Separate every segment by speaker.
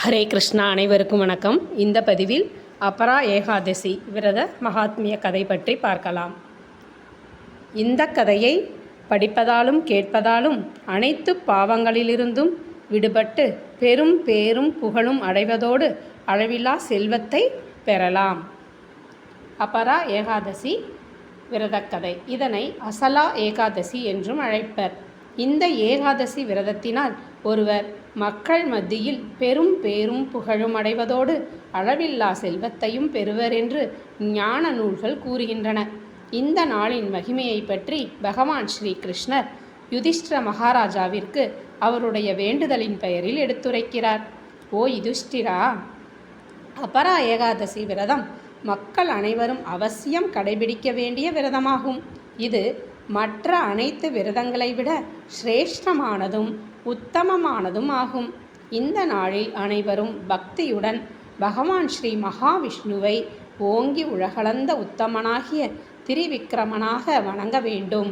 Speaker 1: ஹரே கிருஷ்ணா அனைவருக்கும் வணக்கம். இந்த பதிவில் அபரா ஏகாதசி விரத மகாத்மிய கதை பற்றி பார்க்கலாம். இந்த கதையை படிப்பதாலும் கேட்பதாலும் அனைத்து பாவங்களிலிருந்தும் விடுபட்டு பெரும் பேரும் புகழும் அடைவதோடு அளவில்லா செல்வத்தை பெறலாம். அபரா ஏகாதசி விரதக்கதை இதனை அசலா ஏகாதசி என்றும் அழைப்பர். இந்த ஏகாதசி விரதத்தினால் ஒருவர் மக்கள் மத்தியில் பெரும் பேரும் புகழும் அடைவதோடு அளவில்லா செல்வத்தையும் பெறுவர் என்று ஞான நூல்கள் கூறுகின்றன. இந்த நாளின் மகிமையை பற்றி பகவான் ஸ்ரீ கிருஷ்ணர் யுதிஷ்டிர மகாராஜாவிற்கு அவருடைய வேண்டுதலின் பெயரில் எடுத்துரைக்கிறார். ஓ யுதிஷ்டிரா அபரா ஏகாதசி விரதம் மக்கள் அனைவரும் அவசியம் கடைபிடிக்க வேண்டிய விரதமாகும். இது மற்ற அனைத்து விரதங்களை விட சிரேஷ்டமானதும் உத்தமமானதும் ஆகும். இந்த நாளில் அனைவரும் பக்தியுடன் பகவான் ஸ்ரீ மகாவிஷ்ணுவை ஓங்கி உலகளந்த உத்தமனாகிய திரிவிக்ரமனாக வணங்க வேண்டும்.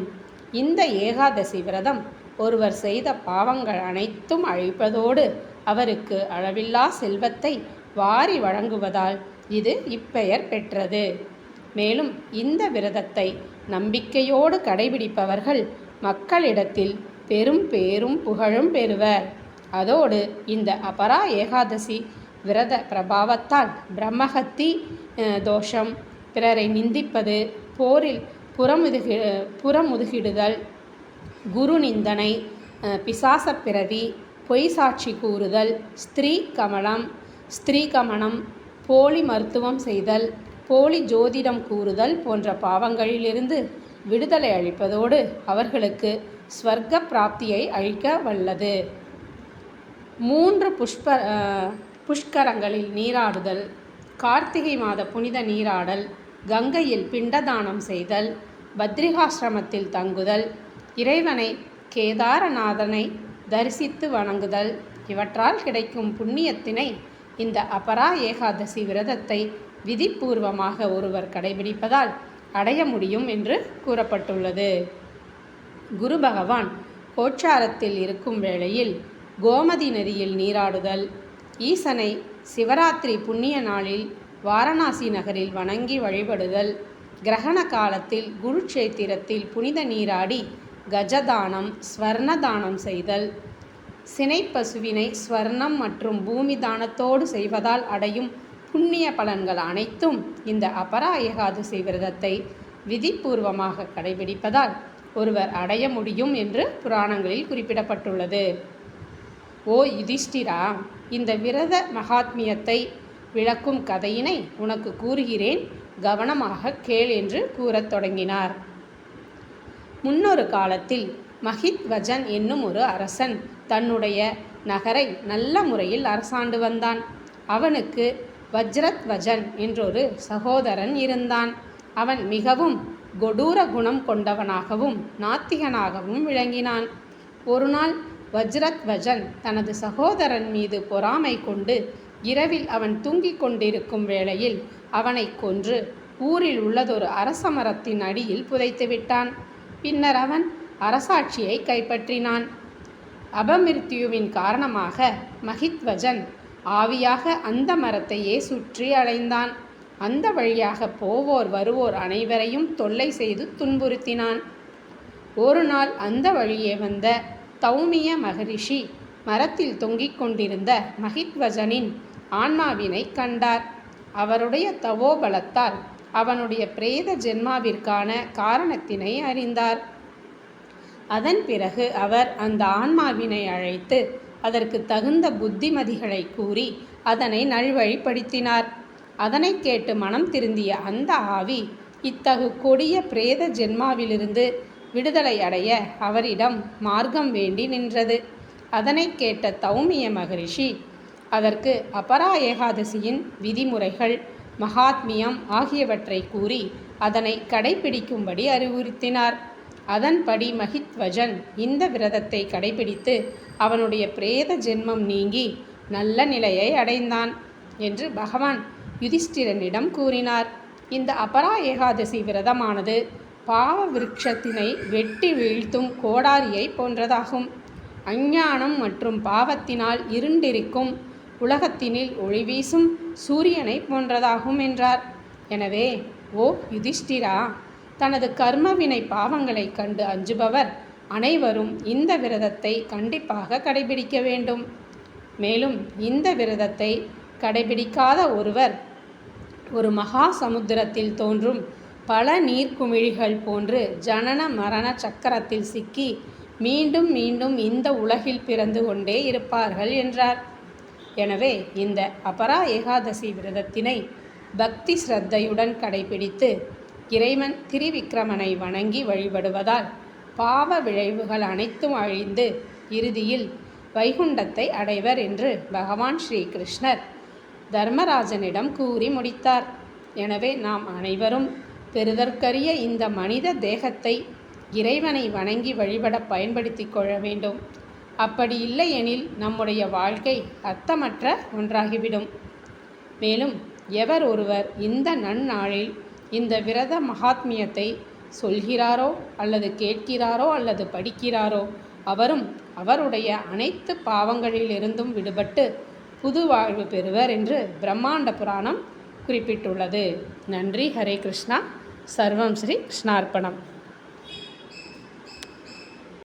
Speaker 1: இந்த ஏகாதசி விரதம் ஒருவர் செய்த பாவங்கள் அனைத்தும் அழிப்பதோடு அவருக்கு அளவில்லா செல்வத்தை வாரி வழங்குவதால் இது இப்பெயர் பெற்றது. மேலும் இந்த விரதத்தை நம்பிக்கையோடு கடைபிடிப்பவர்கள் மக்களிடத்தில் பெரும் பேரும் புகழும் பெறுவர். அதோடு இந்த அபரா ஏகாதசி விரத பிரபாவத்தால் பிரம்மஹத்தி தோஷம் பிறரை நிந்திப்பது போரில் புறமுதுகி புறமுதுகிடுதல் குரு நிந்தனை பிசாச பிறவி பொய் சாட்சி கூறுதல் ஸ்திரீ கமலம் ஸ்திரீ கமனம் போலி மருத்துவம் செய்தல் போலி ஜோதிடம் கூறுதல் போன்ற பாவங்களிலிருந்து விடுதலை அளிப்பதோடு அவர்களுக்கு ஸ்வர்க்க பிராப்தியை அழிக்க வல்லது. மூன்று புஷ்ப புஷ்கரங்களில் நீராடுதல் கார்த்திகை மாத புனித நீராடல் கங்கையில் பிண்டதானம் செய்தல் பத்ரிகாசிரமத்தில் தங்குதல் இறைவனை கேதாரநாதனை தரிசித்து வணங்குதல் இவற்றால் கிடைக்கும் புண்ணியத்தினை இந்த அபரா ஏகாதசி விரதத்தை விதிப்பூர்வமாக ஒருவர் கடைபிடிப்பதால் அடைய முடியும் என்று கூறப்பட்டுள்ளது. குரு பகவான் கோச்சாரத்தில் இருக்கும் வேளையில் கோமதி நதியில் நீராடுதல் ஈசனை சிவராத்திரி புண்ணிய நாளில் வாரணாசி நகரில் வணங்கி வழிபடுதல் கிரகண காலத்தில் குருட்சேத்திரத்தில் புனித நீராடி கஜதானம் ஸ்வர்ணதானம் செய்தல் சினைப்பசுவினை ஸ்வர்ணம் மற்றும் பூமி தானத்தோடு செய்வதால் அடையும் புண்ணிய பலன்கள் அனைத்தும் இந்த அபரா ஏகாதசி விரதத்தை விதிப்பூர்வமாக கடைபிடிப்பதால் ஒருவர் அடைய முடியும் என்று புராணங்களில் குறிப்பிடப்பட்டுள்ளது. ஓ யுதிஷ்டிரா இந்த விரத மகாத்மியத்தை விளக்கும் கதையினை உனக்கு கூறுகிறேன் கவனமாக கேள் என்று கூறத் தொடங்கினார். முன்னொரு காலத்தில் மஹித்வஜன் என்னும் ஒரு அரசன் தன்னுடைய நகரை நல்ல முறையில் அரசாண்டு வந்தான். அவனுக்கு வஜ்ரத்வஜன் என்றொரு சகோதரன் இருந்தான். அவன் மிகவும் கொடூர குணம் கொண்டவனாகவும் நாத்திகனாகவும் விளங்கினான். ஒருநாள் வஜ்ரத்வஜன் தனது சகோதரன் மீது பொறாமை கொண்டு இரவில் அவன் தூங்கிக் கொண்டிருக்கும் வேளையில் அவனை கொன்று ஊரில் உள்ளதொரு அரச மரத்தின் அடியில் புதைத்து விட்டான். பின்னர் அவன் அரசாட்சியை கைப்பற்றினான். அபமிருத்யுவின் காரணமாக மஹித்வஜன் ஆவியாக அந்த மரத்தையே சுற்றி அடைந்தான் அந்த வழியாக போவோர் வருவோர் அனைவரையும் தொல்லை செய்து துன்புறுத்தினான். ஒரு நாள் அந்த வழியே வந்த தௌமிய மகரிஷி மரத்தில் தொங்கிக் கொண்டிருந்த மகித்வஜனின் ஆன்மாவினை கண்டார். அவருடைய தவோபலத்தால் அவனுடைய பிரேத ஜென்மாவிற்கான காரணத்தினை அறிந்தார். அதன் பிறகு அவர் அந்த ஆன்மாவினை அழைத்து அதற்கு தகுந்த புத்திமதிகளை கூறி அதனை நல்வழிப்படுத்தினார். அதனை கேட்டு மனம் திருந்திய அந்த ஆவி இத்தகு கொடிய பிரேத ஜென்மாவிலிருந்து விடுதலை அடைய அவரிடம் மார்க்கம் வேண்டி நின்றது. அதனை கேட்ட தௌமிய மகரிஷி அதற்கு அபரா ஏகாதசியின் விதிமுறைகள் மகாத்மியம் ஆகியவற்றை கூறி அதனை கடைபிடிக்கும்படி அறிவுறுத்தினார். அதன்படி மகித்வஜன் இந்த விரதத்தை கடைபிடித்து அவனுடைய பிரேத ஜென்மம் நீங்கி நல்ல நிலையை அடைந்தான் என்று பகவான் யுதிஷ்டிரனிடம் கூறினார் இந்த அபரா ஏகாதசி விரதமானது பாவ விருட்சத்தினை வெட்டி வீழ்த்தும் கோடாரியை போன்றதாகும். அஞ்ஞானம் மற்றும் பாவத்தினால் இருண்டிருக்கும் உலகத்தினில் ஒளி வீசும் சூரியனை போன்றதாகும் என்றார். எனவே ஓ யுதிஷ்டிரா தனது கர்மவினை பாவங்களை கண்டு அஞ்சுபவர் அனைவரும் இந்த விரதத்தை கண்டிப்பாக கடைபிடிக்க வேண்டும். மேலும் இந்த விரதத்தை கடைபிடிக்காத ஒருவர் ஒரு மகா சமுத்திரத்தில் தோன்றும் பல நீர்க்குமிழிகள் போன்று ஜனன மரண சக்கரத்தில் சிக்கி மீண்டும் மீண்டும் இந்த உலகில் பிறந்து கொண்டே இருப்பார்கள் என்றார். எனவே இந்த அபரா ஏகாதசி விரதத்தினை பக்தி ஸ்ரத்தையுடன் கடைபிடித்து இறைவன் திரிவிக்ரமனை வணங்கி வழிபடுவதால் பாவ விளைவுகள் அனைத்தும் அழிந்து இறுதியில் வைகுண்டத்தை அடைவர் என்று பகவான் ஸ்ரீகிருஷ்ணர் தர்மராஜனிடம் கூறி முடித்தார். எனவே நாம் அனைவரும் பெறுதற்கரிய இந்த மனித தேகத்தை இறைவனை வணங்கி வழிபட பயன்படுத்தி கொள்ள வேண்டும். அப்படி இல்லையெனில் நம்முடைய வாழ்க்கை அர்த்தமற்ற ஒன்றாகிவிடும். மேலும் எவர் ஒருவர் இந்த நன்னாளில் இந்த விரத மகாத்மியத்தை சொல்கிறாரோ அல்லது கேட்கிறாரோ அல்லது படிக்கிறாரோ அவரும் அவருடைய அனைத்து பாவங்களிலிருந்தும் விடுபட்டு புது வாழ்வு பெறுவர் என்று பிரம்மாண்ட புராணம் குறிப்பிட்டுள்ளது. நன்றி. ஹரே கிருஷ்ணா. சர்வம் ஸ்ரீ கிருஷ்ணார்ப்பணம்.